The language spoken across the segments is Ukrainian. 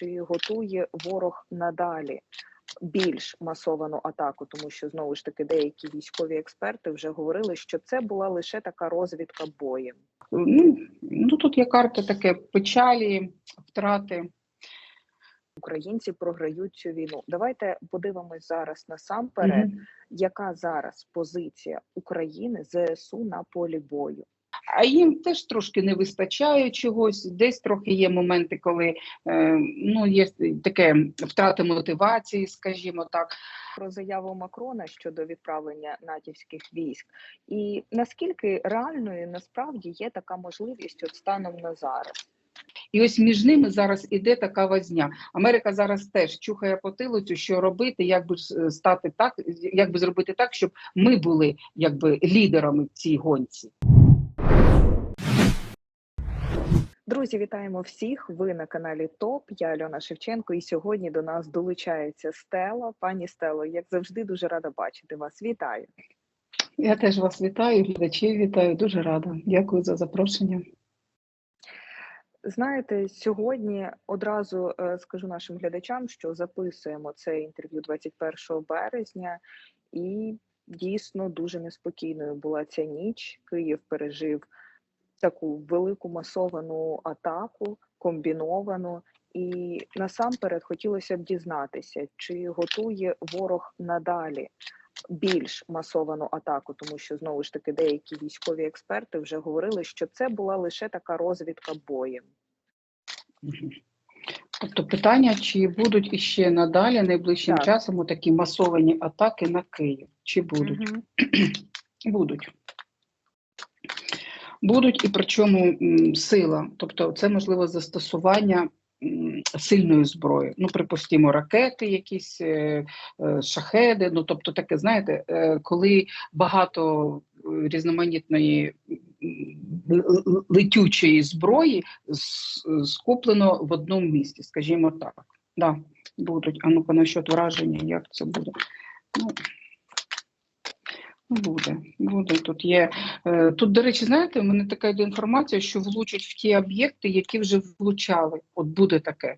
чи готує ворог надалі більш масовану атаку, тому що знову ж таки деякі військові експерти вже говорили, що це була лише така розвідка боєм. Ну, ну тут є карта таке печалі, втрати. Українці програють цю війну. Давайте подивимось зараз насамперед, Мгм. яка зараз позиція України ЗСУ на полі бою. А їм теж трошки не вистачає чогось. Десь трохи є моменти, коли е, ну, є таке втрата мотивації, скажімо так. Про заяву Макрона щодо відправлення натівських військ, і наскільки реальною насправді є така можливість от станом на зараз. І ось між ними зараз іде така возня. Америка зараз теж чухає потилицю, що робити, як би е, стати так, як би зробити так, щоб ми були якби лідерами в цій гонці. Друзі, вітаємо всіх! Ви на каналі ТОП. Я Альона Шевченко, і сьогодні до нас долучається Стела. Пані Стело, як завжди, дуже рада бачити вас. Вітаю! Я теж вас вітаю, глядачів вітаю. Дуже рада. Дякую за запрошення. Знаєте, сьогодні одразу е, скажу нашим глядачам, що записуємо це інтерв'ю 21 березня, і дійсно дуже неспокійною була ця ніч. Київ пережив таку велику масовану атаку, комбіновану. І насамперед хотілося б дізнатися, чи готує ворог надалі більш масовану атаку, тому що знову ж таки деякі військові експерти вже говорили, що це була лише така розвідка боєм. Тобто питання, чи будуть іще надалі найближчим Так. часом такі масовані атаки на Київ? Чи будуть? Мгм. Будуть. Будуть, і причому сила. Тобто, це можливо застосування сильної зброї. Ну, припустимо, ракети, якісь е, е, шахеди. Ну, тобто, таке, знаєте, е, коли багато різноманітної летючої зброї скуплено в одному місці, скажімо так. Да, будуть. А ну-ка, насчет враження, як це буде? Ну, Буде, буде. Тут є. е, Тут, до речі, знаєте, у мене така йде інформація, що влучать в ті об'єкти, які вже влучали. От буде таке.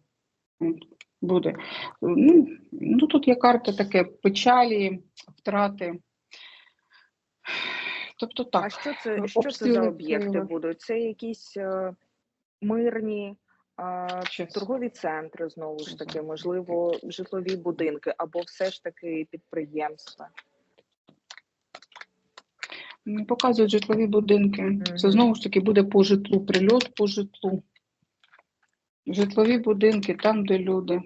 Буде. Ну, ну тут є карта таке печалі, втрати. Тобто так. А що це, що це за об'єкти будуть? Це якісь е, мирні е, торгові центри, знову ж таки, можливо, житлові будинки або все ж таки підприємства. Показують житлові будинки. Це знову ж таки буде по житлу, прильот по житлу. Житлові будинки, там, де люди.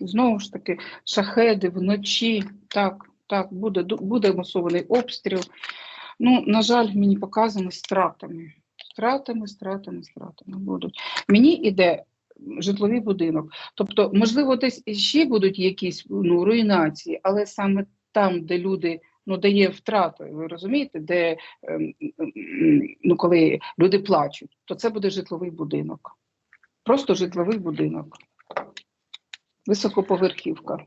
Знову ж таки, шахеди вночі. Так, так, буде, буде масований обстріл. Ну, на жаль, мені показано стратами. Стратами, стратами, стратами будуть. Мені іде житловий будинок. Тобто, можливо, десь ще будуть якісь ну, руйнації, але саме там, де люди ну, де є втрати, ви розумієте, де ем, ем, ну, коли люди плачуть, то це буде житловий будинок. Просто житловий будинок. Високоповерхівка.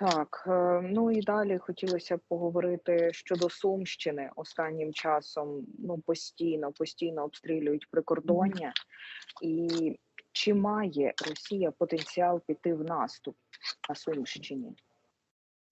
Так, е, ну і далі хотілося б поговорити щодо Сумщини. Останнім часом ну постійно, постійно обстрілюють прикордоння. І чи має Росія потенціал піти в наступ на Сумщині?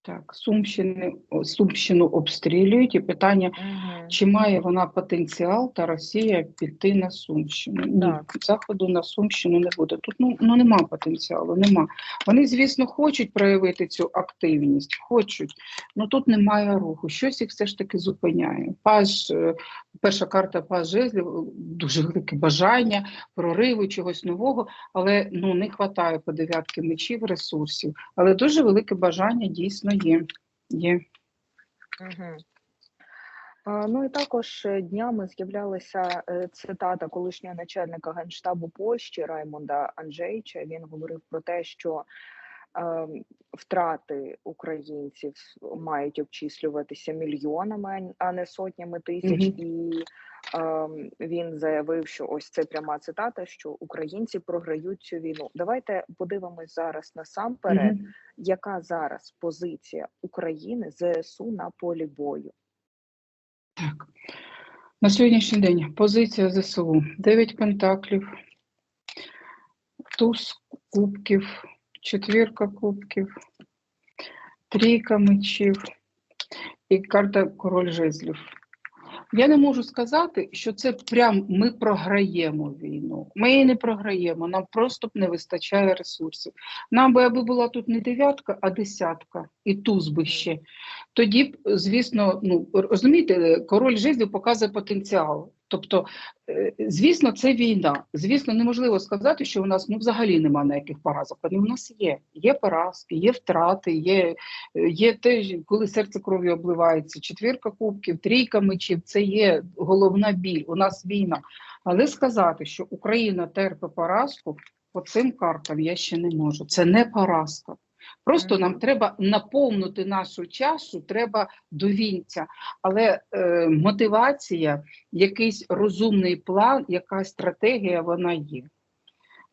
Так, Сумщини, Сумщину обстрілюють, і питання, Угу. чи має вона потенціал та Росія піти на Сумщину? Ні, заходу на Сумщину не буде. Тут ну, ну нема потенціалу, нема. Вони, звісно, хочуть проявити цю активність, хочуть, але тут немає руху. Щось їх все ж таки зупиняє. Паж, е, перша карта паж жезлів, е, дуже велике бажання, прориву чогось нового, але ну не вистачає по дев'ятки мечів ресурсів. Але дуже велике бажання дійсно є. є. Угу. Ну і також е, днями з'являлася е, цитата колишнього начальника генштабу Польщі Раймонда Анджейча. Він говорив про те, що втрати українців мають обчислюватися мільйонами, а не сотнями тисяч. Мгм. І е, він заявив, що ось це пряма цитата: що українці програють цю війну. Давайте подивимось зараз насамперед, Мгм. яка зараз позиція України ЗСУ на полі бою. Так. На сьогоднішній день позиція ЗСУ 9 пентаклів, туз кубків, четвірка кубків, трійка мечів і карта король жезлів. Я не можу сказати, що це прям ми програємо війну. Ми її не програємо, нам просто не вистачає ресурсів. Нам би аби була тут не дев'ятка, а десятка, і туз би ще. Тоді б, звісно, ну розумієте, король жезлів показує потенціал. Тобто, е, звісно, це війна. Звісно, неможливо сказати, що у нас ну взагалі немає ніяких поразок. Вони у нас є. Є поразки, є втрати, є, е, є те, коли серце кров'ю обливається. Четвірка кубків, трійка мечів це є головна біль. У нас війна. Але сказати, що Україна терпить поразку, по цим картам я ще не можу. Це не поразка. Просто нам треба наповнити нашу чашу, треба до вінця. Але е, мотивація, якийсь розумний план, якась стратегія, вона є.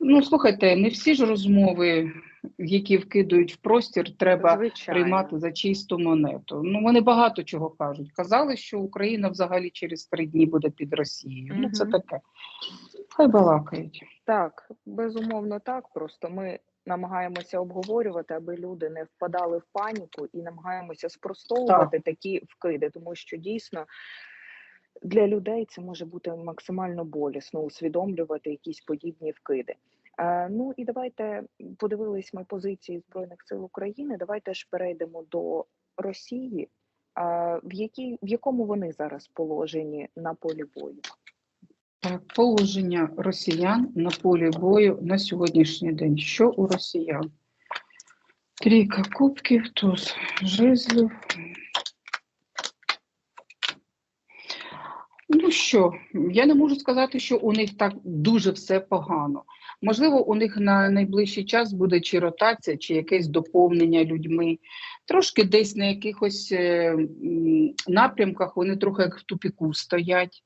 Ну, слухайте, не всі ж розмови, які вкидують в простір, треба Звичайно. приймати за чисту монету. Ну, вони багато чого кажуть. Казали, що Україна взагалі через три дні буде під Росією. Ну, це таке. Хай балакають. Так, безумовно, так. Просто ми намагаємося обговорювати, аби люди не впадали в паніку, і намагаємося спростовувати такі вкиди, тому що дійсно для людей це може бути максимально болісно усвідомлювати якісь подібні вкиди. Е, ну і давайте подивились ми позиції Збройних сил України. Давайте ж перейдемо до Росії. Е, в якій в якому вони зараз положені на полі бою? Так, положення росіян на полі бою на сьогоднішній день. Що у росіян? Трійка кубків, туз жезлів. Ну що, я не можу сказати, що у них так дуже все погано. Можливо, у них на найближчий час буде чи ротація, чи якесь доповнення людьми. Трошки десь на якихось е, напрямках вони трохи як в тупіку стоять.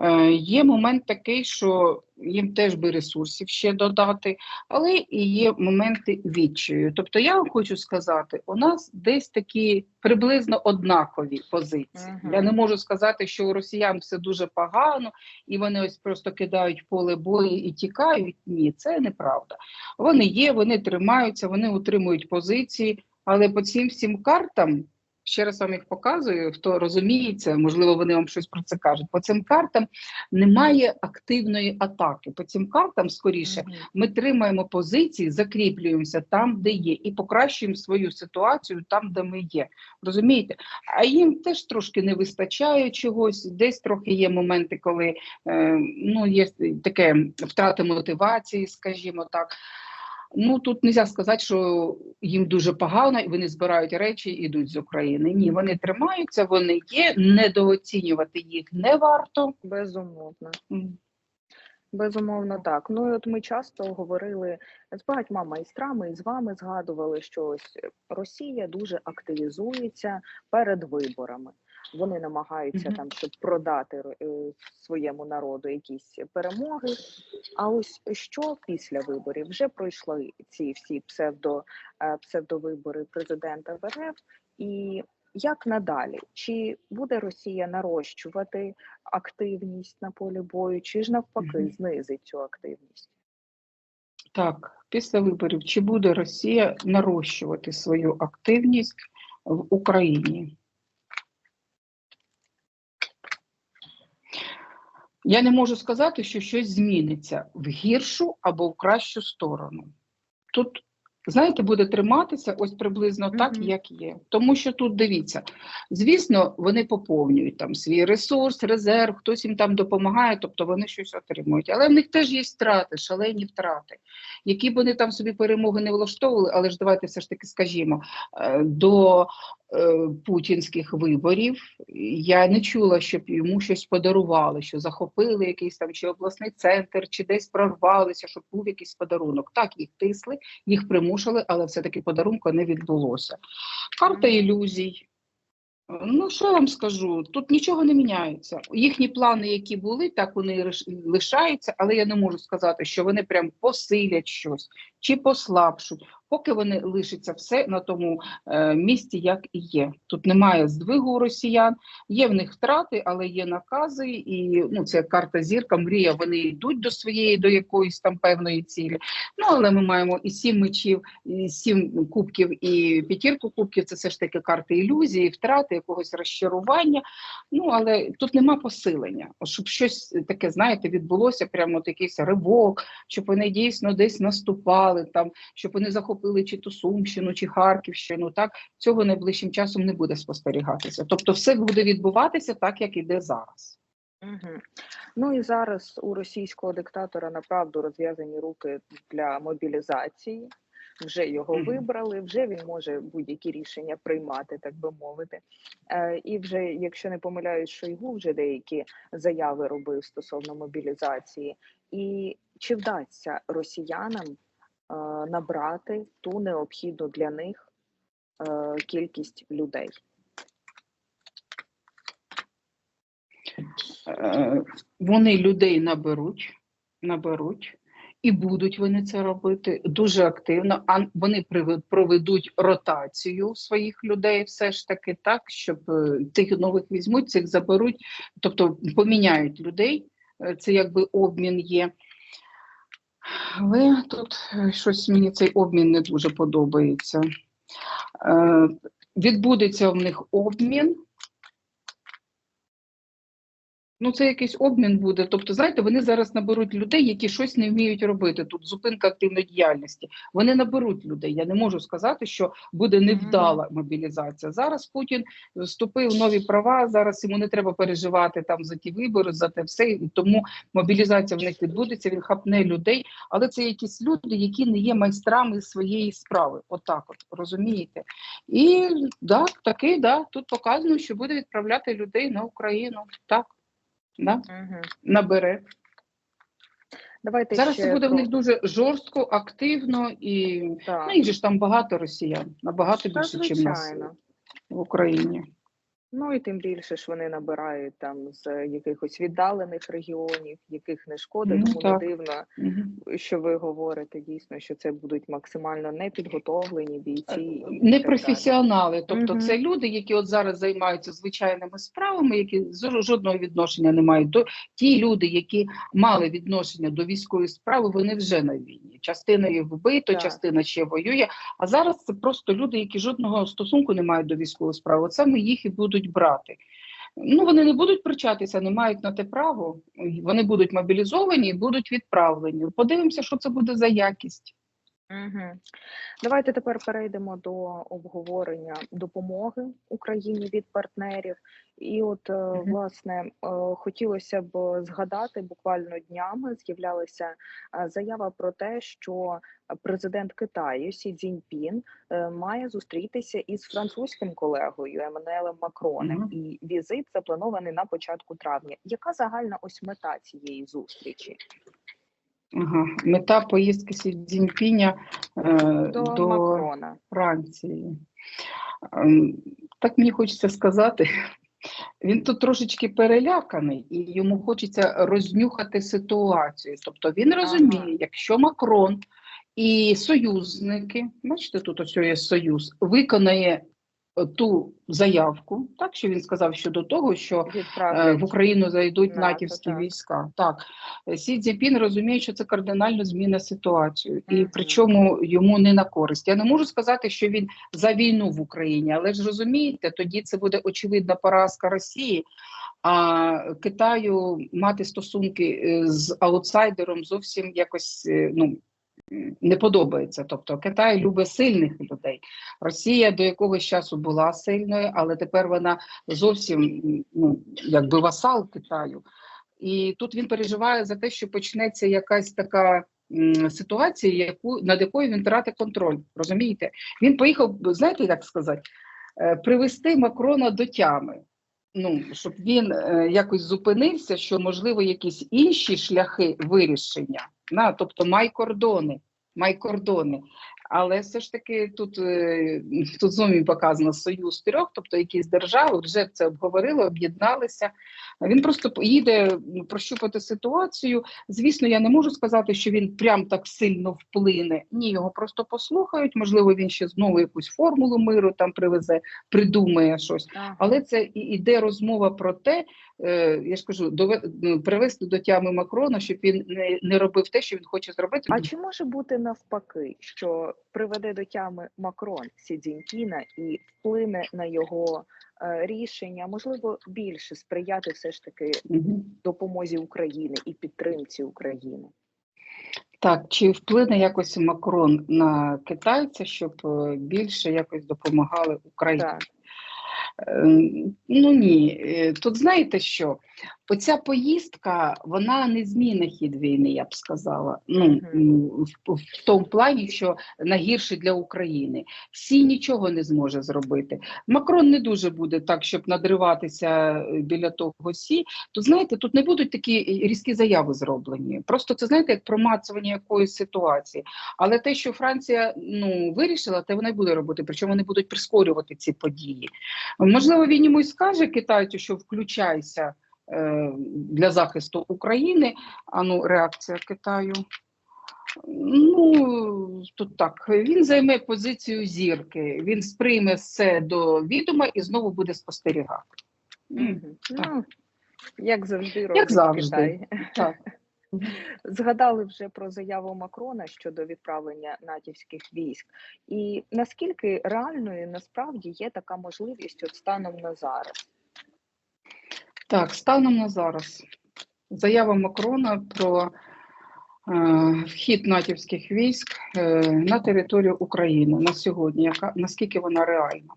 Е, Є момент такий, що їм теж би ресурсів ще додати, але і є моменти відчаю. Тобто, я вам хочу сказати, у нас десь такі приблизно однакові позиції. Мгм. Я не можу сказати, що у росіян все дуже погано, і вони ось просто кидають поле бою і тікають. Ні, це неправда. Вони є, вони тримаються, вони утримують позиції, але по цим всім картам. Ще раз вам їх показую, хто розуміється, можливо, вони вам щось про це кажуть. По цим картам немає активної атаки. По цим картам, скоріше, ми тримаємо позиції, закріплюємося там, де є, і покращуємо свою ситуацію там, де ми є. Розумієте? А їм теж трошки не вистачає чогось. Десь трохи є моменти, коли е, ну, є таке втрата мотивації, скажімо так. Ну тут не можна сказати, що їм дуже погано, і вони збирають речі і йдуть з України. Ні, вони тримаються, вони є. Недооцінювати їх не варто. Безумовно. Безумовно, так. Ну і от ми часто говорили з багатьма майстрами і з вами згадували, що ось Росія дуже активізується перед виборами. Вони намагаються Мгм. там, щоб продати е, своєму народу якісь перемоги. А ось що після виборів вже пройшли ці всі псевдо, е, псевдовибори президента в РФ, і як надалі? Чи буде Росія нарощувати активність на полі бою, чи ж навпаки знизить цю активність? Так, після виборів, чи буде Росія нарощувати свою активність в Україні? Я не можу сказати, що щось зміниться в гіршу або в кращу сторону. Тут, знаєте, буде триматися ось приблизно так, Мгм. як є. Тому що тут дивіться, звісно, вони поповнюють там свій ресурс, резерв, хтось їм там допомагає, тобто вони щось отримують. Але в них теж є втрати, шалені втрати. Які б вони там собі перемоги не влаштовували, але ж давайте все ж таки скажімо, е, до путінських виборів я не чула, щоб йому щось подарували, що захопили якийсь там чи обласний центр, чи десь прорвалися, щоб був якийсь подарунок. Так, їх тисли, їх примушили, але все-таки подарунку не відбулося. Карта ілюзій. Ну, що я вам скажу? Тут нічого не міняється. Їхні плани, які були, так вони лишаються, але я не можу сказати, що вони прям посилять щось чи послабшуть. Поки вони лишаться все на тому е, місці, як і є. Тут немає здвигу росіян, є в них втрати, але є накази, і ну це карта зірка, мрія. Вони йдуть до своєї, до якоїсь там певної цілі. Ну але ми маємо і сім мечів, і сім кубків, і п'ятірку кубків. Це все ж таки карти ілюзії, втрати, якогось розчарування. Ну але тут нема посилення. Щоб щось таке, знаєте, відбулося, прямо от якийсь ривок, щоб вони дійсно десь наступали, там щоб вони захопили чи то Сумщину, чи Харківщину. Так цього найближчим часом не буде спостерігатися. Тобто, все буде відбуватися так, як іде зараз. Угу. Ну і зараз у російського диктатора направду розв'язані руки для мобілізації. Вже його Мгм. вибрали, вже він може будь-які рішення приймати, так би мовити. Е, і вже, якщо не помиляюсь, Шойгу вже деякі заяви робив стосовно мобілізації. І чи вдасться росіянам набрати ту необхідну для них е, кількість людей? Е, Вони людей наберуть, наберуть. І будуть вони це робити дуже активно. А вони проведуть ротацію своїх людей, все ж таки, так щоб е, тих нових візьмуть, цих заберуть, тобто поміняють людей. Е, Це якби обмін є. Але тут е, щось мені цей обмін не дуже подобається. Е, Відбудеться в них обмін. Ну, це якийсь обмін буде. Тобто, знаєте, вони зараз наберуть людей, які щось не вміють робити. Тут зупинка активної діяльності. Вони наберуть людей. Я не можу сказати, що буде невдала мобілізація. Зараз Путін вступив в нові права. Зараз йому не треба переживати там за ті вибори, за те все. І тому мобілізація в них відбудеться. Він хапне людей, але це якісь люди, які не є майстрами своєї справи. Отак, от розумієте? І да, таки, да, тут показано, що буде відправляти людей на Україну. Так. Да? Угу. Набере. Давайте Зараз ще це буде в них дуже жорстко, активно і Так. ну, їх же ж там багато росіян, набагато більше, ніж нас в Україні. Ну і тим більше ж вони набирають там з якихось віддалених регіонів, яких не шкода, Ну, тому так. не дивно, що ви говорите дійсно, що це будуть максимально непідготовлені бійці. і так Не далі. професіонали, тобто Мгм. це люди, які от зараз займаються звичайними справами, які жодного відношення не мають до ті люди, які мали відношення до військової справи, вони вже на війні. Частина їх вбито, Так. частина ще воює. А зараз це просто люди, які жодного стосунку не мають до військової справи. От саме їх і будуть брати. Ну, вони не будуть причатися, не мають на те право. Вони будуть мобілізовані і будуть відправлені. Подивимося, що це буде за якість. Угу. Давайте тепер перейдемо до обговорення допомоги Україні від партнерів. І от, е, власне, е, хотілося б згадати, буквально днями з'являлася е, заява про те, що президент Китаю Сі Цзіньпін має зустрітися із французьким колегою Еммануелем Макроном. Мгм. І візит запланований на початку травня. Яка загальна ось мета цієї зустрічі? Ага. Мета поїздки Сі Цзіньпіня е, До, до Макрона. Франції. Ем, Так мені хочеться сказати. Він тут трошечки переляканий, і йому хочеться рознюхати ситуацію. Тобто він розуміє, Ага. якщо Макрон і союзники, бачите, тут ось є союз, виконає ту заявку, так що він сказав щодо того, що Е, в Україну зайдуть НАТО, натівські так. війська. Так Сі Цзіньпін розуміє, що це кардинально зміна ситуацію, і Мгм. причому йому не на користь. Я не можу сказати, що він за війну в Україні, але ж розумієте, тоді це буде очевидна поразка Росії. А Китаю мати стосунки е, з аутсайдером зовсім якось е, ну. Не подобається, тобто Китай любить сильних людей. Росія до якогось часу була сильною, але тепер вона зовсім ну, якби васал Китаю. І тут він переживає за те, що почнеться якась така ситуація, яку над якою він втратить контроль. Розумієте? Він поїхав, знаєте, як сказати, е, привести Макрона до тями. Ну, щоб він е, якось зупинився, що можливо якісь інші шляхи вирішення, на, тобто май кордони, май кордони. Але все ж таки тут, е, тут знову показано союз трьох, тобто якісь держави вже це обговорили, об'єдналися. Він просто поїде м, прощупати ситуацію. Звісно, я не можу сказати, що він прям так сильно вплине. Ні, його просто послухають. Можливо, він ще знову якусь формулу миру там привезе, придумає щось. Але це і іде розмова про те, е, я ж кажу, ну, привести до тями Макрона, щоб він не робив те, що він хоче зробити. А чи може бути навпаки, що приведе до тями Макрон Сі Цзіньпіна і вплине на його е, рішення, можливо, більше сприяти все ж таки допомозі України і підтримці України? Так, чи вплине якось Макрон на китайця, щоб е, більше якось допомагали Україні? Так. Ем, Ну ні, Е, тут знаєте що? Оця поїздка вона не змінить хід війни, я б сказала. Ну в, в тому плані, що найгірше для України. Всі нічого не зможе зробити. Макрон не дуже буде так, щоб надриватися е, біля того сі. То знаєте, тут не будуть такі е, різкі заяви зроблені. Просто це знаєте, як промацування якоїсь ситуації. Але те, що Франція ну вирішила, те вона й буде робити. Причому вони будуть прискорювати ці події. Можливо, він йому й скаже китайцю, що включайся для захисту України. А ну, реакція Китаю. Ну, тут так, він займе позицію зірки, він сприйме все до відома і знову буде спостерігати. Мгм. так. Ну, як завжди робить завжди. Китай. Так. Згадали вже про заяву Макрона щодо відправлення натівських військ. І наскільки реальною насправді є така можливість от станом на зараз? Так, станом на зараз. Заява Макрона про е, вхід натівських військ е, на територію України на сьогодні, яка наскільки вона реальна.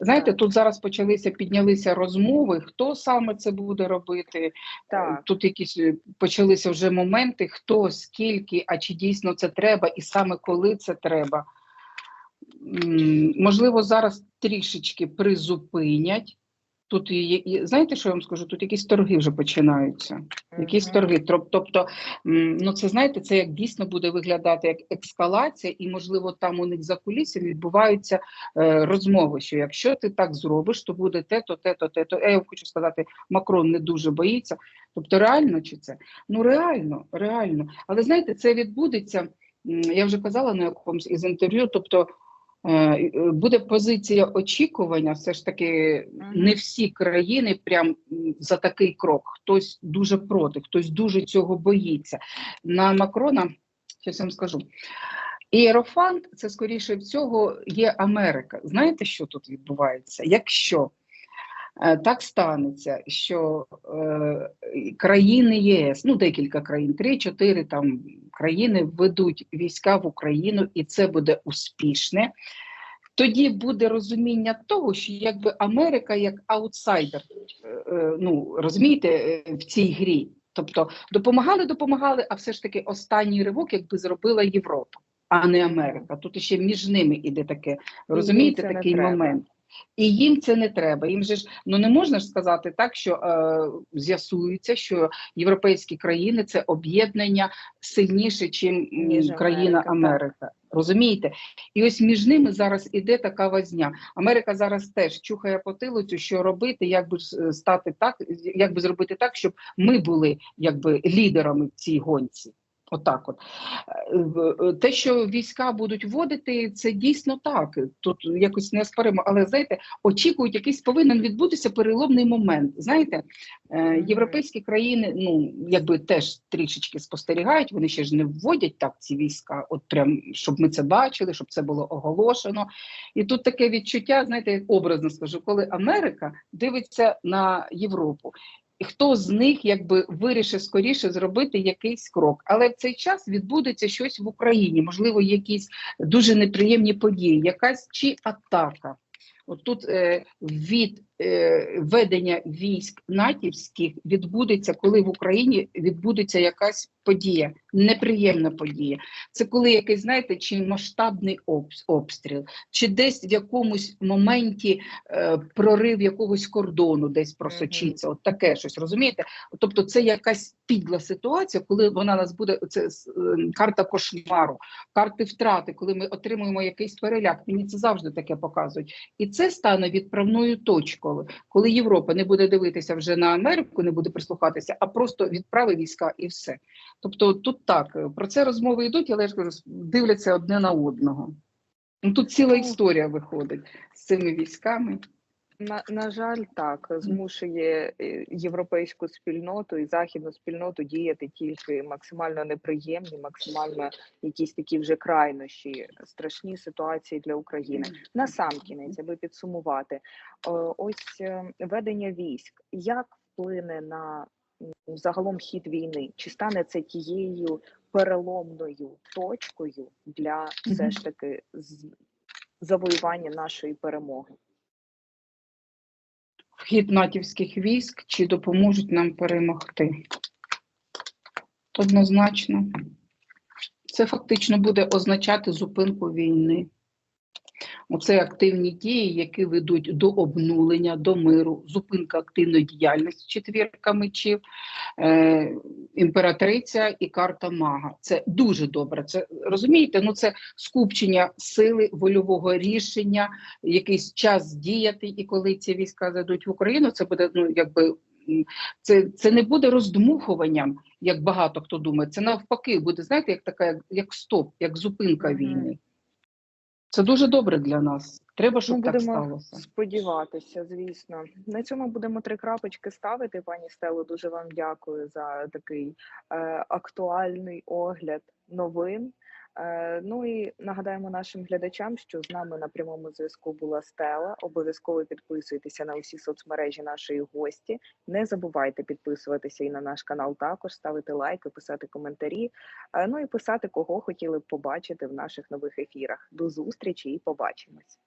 Знаєте, тут зараз почалися, піднялися розмови, хто саме це буде робити. Так. Е, Тут якісь е, почалися вже моменти, хто, скільки, а чи дійсно це треба, і саме коли це треба. Можливо, зараз трішечки призупинять. Тут і знаєте, що я вам скажу? Тут якісь торги вже починаються. Якісь торги. Тобто, ну це знаєте, це як дійсно буде виглядати як ескалація, і можливо там у них за кулісами відбуваються е, розмови, що якщо ти так зробиш, то буде те-то, те-то, те-то. Я вам хочу сказати, Макрон не дуже боїться. Тобто, реально чи це? Ну реально, реально. Але знаєте, це відбудеться. Я вже казала на якомусь із інтерв'ю. Тобто буде позиція очікування, все ж таки, не всі країни прям за такий крок. Хтось дуже проти, хтось дуже цього боїться. На Макрона, щось я вам скажу. Іерофант це скоріше всього є Америка. Знаєте, що тут відбувається? Якщо е, так станеться, що е, країни ЄС, ну декілька країн, три-чотири там країни введуть війська в Україну, і це буде успішне. Тоді буде розуміння того, що якби Америка як аутсайдер, е, е, ну розумієте, е, в цій грі. Тобто допомагали, допомагали, а все ж таки останній ривок якби зробила Європа, а не Америка. Тут ще між ними іде таке, розумієте, такий момент. І їм це не треба. Їм же ж ну не можна ж сказати так, що е, з'ясується, що європейські країни це об'єднання сильніше, Ніж країна Америка. Америка. Розумієте? І ось між ними зараз іде така возня. Америка зараз теж чухає потилицю, що робити, як би е, стати так, як би зробити так, щоб ми були якби лідерами в цій гонці. Отак, от Е, в- е, те, що війська будуть вводити, це дійсно так. Тут якось не споримо, але знаєте, очікують, якийсь повинен відбутися переломний момент. Знаєте, е, європейські країни, ну якби теж трішечки спостерігають. Вони ще ж не вводять так ці війська, от прям щоб ми це бачили, щоб це було оголошено. І тут таке відчуття, знаєте, образно скажу, коли Америка дивиться на Європу. Хто з них якби вирішить скоріше зробити якийсь крок, але в цей час відбудеться щось в Україні, можливо, якісь дуже неприємні події, якась чи атака. От тут е, від ведення військ натівських відбудеться, коли в Україні відбудеться якась подія, неприємна подія. Це коли якийсь, знаєте, чи масштабний обстріл, чи десь в якомусь моменті е, прорив якогось кордону десь просочиться, от таке щось, розумієте? Тобто це якась підла ситуація, коли вона нас буде, це е, карта кошмару, карти втрати, коли ми отримуємо якийсь переляк. Мені це завжди таке показують. І це стане відправною точкою, коли Європа не буде дивитися вже на Америку, не буде прислухатися, а просто відправи війська і все. Тобто тут так, про це розмови йдуть, але я ж кажу, дивляться одне на одного. Ну, тут ціла Ну, історія виходить з цими військами. На, на жаль, так змушує е, європейську спільноту і західну спільноту діяти тільки максимально неприємні, максимально якісь такі вже крайнощі, страшні ситуації для України. На сам кінець, аби підсумувати, ось е, ведення військ, як вплине на загалом хід війни? Чи стане це тією переломною точкою для все ж таки з- завоювання нашої перемоги? Вхід натівських військ чи допоможуть нам перемогти? Однозначно. Це фактично буде означати зупинку війни. Оце активні дії, які ведуть до обнулення, до миру, зупинка активної діяльності четвірка мечів, е, імператриця і карта мага. Це дуже добре. Це розумієте? Ну це скупчення сили, вольового рішення, якийсь час діяти. І коли ці війська зайдуть в Україну, це буде ну якби. Це, це не буде роздмухуванням, як багато хто думає. Це навпаки буде, знаєте, як така, як, як стоп, як зупинка війни. Це дуже добре для нас. Треба, щоб Ми так будемо сталося. сподіватися, звісно. На цьому будемо три крапочки ставити. Пані Стело, дуже вам дякую за такий е, актуальний огляд новин. Е, ну і нагадаємо нашим глядачам, що з нами на прямому зв'язку була Стела. Обов'язково підписуйтеся на усі соцмережі нашої гості. Не забувайте підписуватися і на наш канал також, ставити лайки, писати коментарі. Е, ну і писати, кого хотіли б побачити в наших нових ефірах. До зустрічі і побачимось.